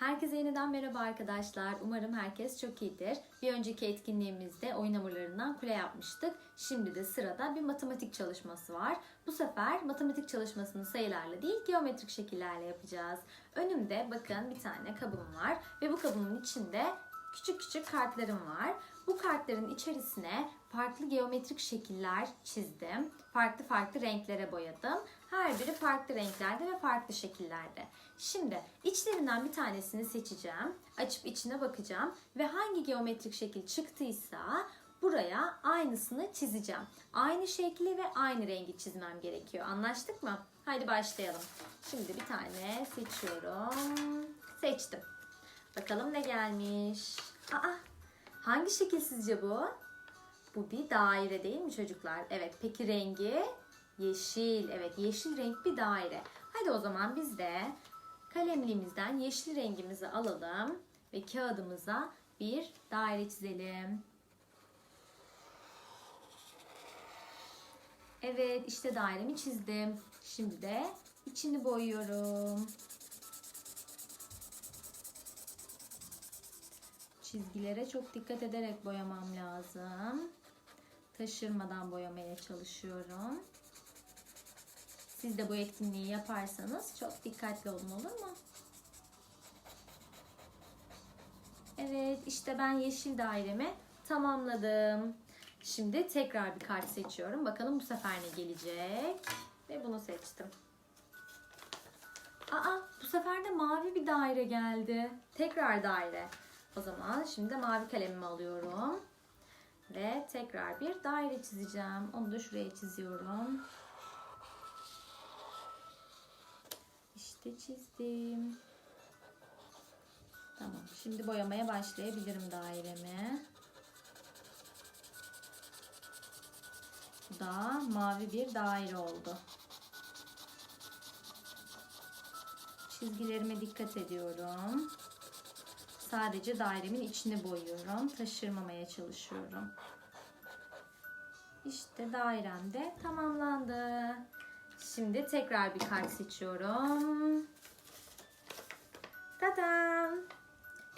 Herkese yeniden merhaba arkadaşlar. Umarım herkes çok iyidir. Bir önceki etkinliğimizde oyun hamurlarından kule yapmıştık. Şimdi de sırada bir matematik çalışması var. Bu sefer matematik çalışmasını sayılarla değil geometrik şekillerle yapacağız. Önümde bakın bir tane kabım var ve bu kabımın içinde küçük küçük kartlarım var. Bu kartların içerisine farklı geometrik şekiller çizdim. Farklı farklı renklere boyadım. Her biri farklı renklerde ve farklı şekillerde. Şimdi içlerinden bir tanesini seçeceğim. Açıp içine bakacağım ve hangi geometrik şekil çıktıysa buraya aynısını çizeceğim. Aynı şekli ve aynı rengi çizmem gerekiyor. Anlaştık mı? Haydi başlayalım. Şimdi bir tane seçiyorum. Seçtim. Bakalım ne gelmiş. Aa, hangi şekil sizce bu? Bu bir daire değil mi çocuklar? Evet. Peki rengi? Yeşil. Evet yeşil renk bir daire. Hadi o zaman biz de kalemliğimizden yeşil rengimizi alalım ve kağıdımıza bir daire çizelim. Evet işte dairemi çizdim. Şimdi de içini boyuyorum. Çizgilere çok dikkat ederek boyamam lazım. Taşırmadan boyamaya çalışıyorum. Siz de bu etkinliği yaparsanız çok dikkatli olun olur mu? Evet işte ben yeşil dairemi tamamladım. Şimdi tekrar bir kart seçiyorum. Bakalım bu sefer ne gelecek? Ve bunu seçtim. Aa bu sefer de mavi bir daire geldi. Tekrar daire. O zaman şimdi mavi kalemimi alıyorum. Ve tekrar bir daire çizeceğim. Onu da şuraya çiziyorum. İşte çizdim. Tamam. Şimdi boyamaya başlayabilirim dairemi. Bu da mavi bir daire oldu. Çizgilerime dikkat ediyorum. Sadece dairemin içini boyuyorum. Taşırmamaya çalışıyorum. İşte dairem de tamamlandı. Şimdi tekrar bir kart seçiyorum. Tadam!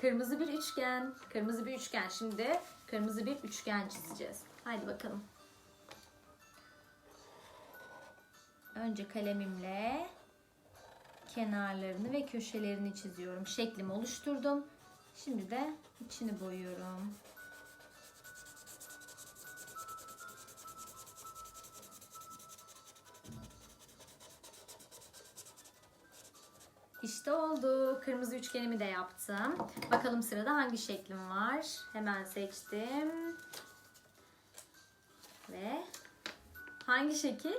Kırmızı bir üçgen. Kırmızı bir üçgen. Şimdi kırmızı bir üçgen çizeceğiz. Haydi bakalım. Önce kalemimle kenarlarını ve köşelerini çiziyorum. Şeklimi oluşturdum. Şimdi de içini boyuyorum. İşte oldu. Kırmızı üçgenimi de yaptım. Bakalım sırada hangi şeklim var? Hemen seçtim. Ve hangi şekil?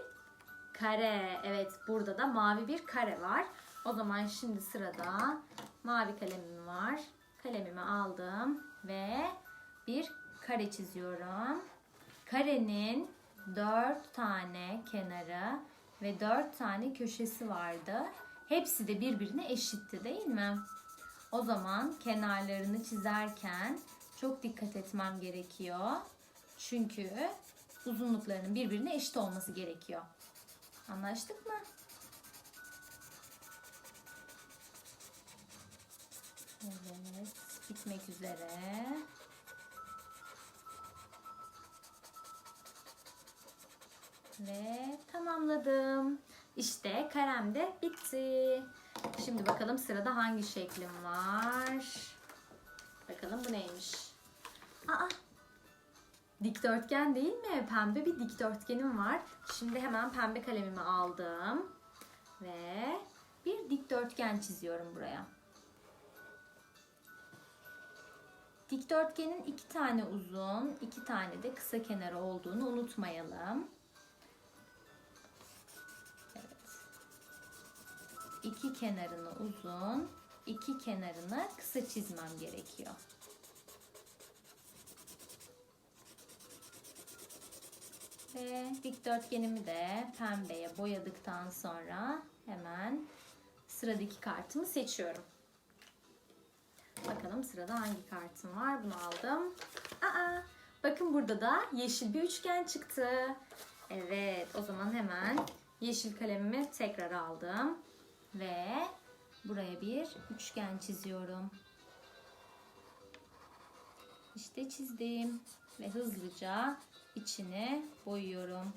Kare. Evet burada da mavi bir kare var. O zaman şimdi sırada mavi kalemim var. Kalemimi aldım ve bir kare çiziyorum. Karenin dört tane kenarı ve dört tane köşesi vardı. Hepsi de birbirine eşitti değil mi? O zaman kenarlarını çizerken çok dikkat etmem gerekiyor. Çünkü uzunluklarının birbirine eşit olması gerekiyor. Anlaştık mı? Evet, bitmek üzere. Ve tamamladım. İşte karem de bitti. Şimdi bakalım sırada hangi şeklim var. Bakalım bu neymiş? Aa, dikdörtgen değil mi? Pembe bir dikdörtgenim var. Şimdi hemen pembe kalemimi aldım. Ve bir dikdörtgen çiziyorum buraya. Dikdörtgenin iki tane uzun, iki tane de kısa kenarı olduğunu unutmayalım. iki kenarını uzun, iki kenarını kısa çizmem gerekiyor. Ve dikdörtgenimi de pembeye boyadıktan sonra hemen sıradaki kartımı seçiyorum. Bakalım sırada hangi kartım var? Bunu aldım. Aa, bakın burada da yeşil bir üçgen çıktı. Evet, o zaman hemen yeşil kalemimi tekrar aldım ve buraya bir üçgen çiziyorum. İşte çizdim ve hızlıca içine boyuyorum.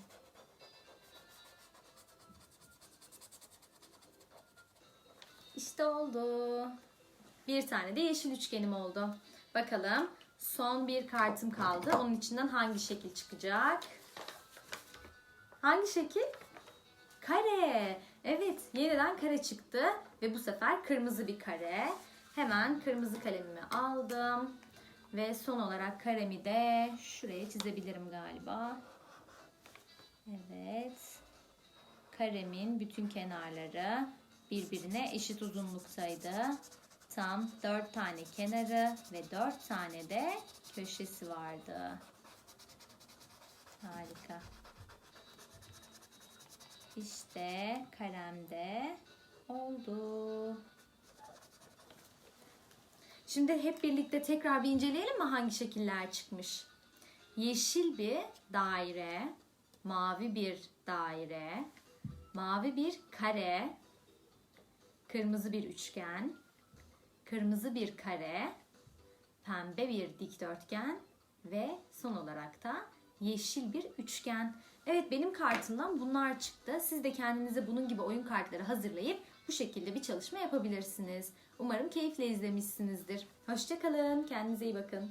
İşte oldu. Bir tane de yeşil üçgenim oldu. Bakalım son bir kartım kaldı. Onun içinden hangi şekil çıkacak? Hangi şekil? Kare. Evet, yeniden kare çıktı ve bu sefer kırmızı bir kare. Hemen kırmızı kalemimi aldım ve son olarak karemi de şuraya çizebilirim galiba. Evet. Karemin bütün kenarları birbirine eşit uzunluktaydı. Tam 4 tane kenarı ve 4 tane de köşesi vardı. Harika. İşte kalemde oldu. Şimdi hep birlikte tekrar bir inceleyelim mi hangi şekiller çıkmış? Yeşil bir daire, mavi bir daire, mavi bir kare, kırmızı bir üçgen, kırmızı bir kare, pembe bir dikdörtgen ve son olarak da yeşil bir üçgen. Evet benim kartımdan bunlar çıktı. Siz de kendinize bunun gibi oyun kartları hazırlayıp bu şekilde bir çalışma yapabilirsiniz. Umarım keyifle izlemişsinizdir. Hoşçakalın. Kendinize iyi bakın.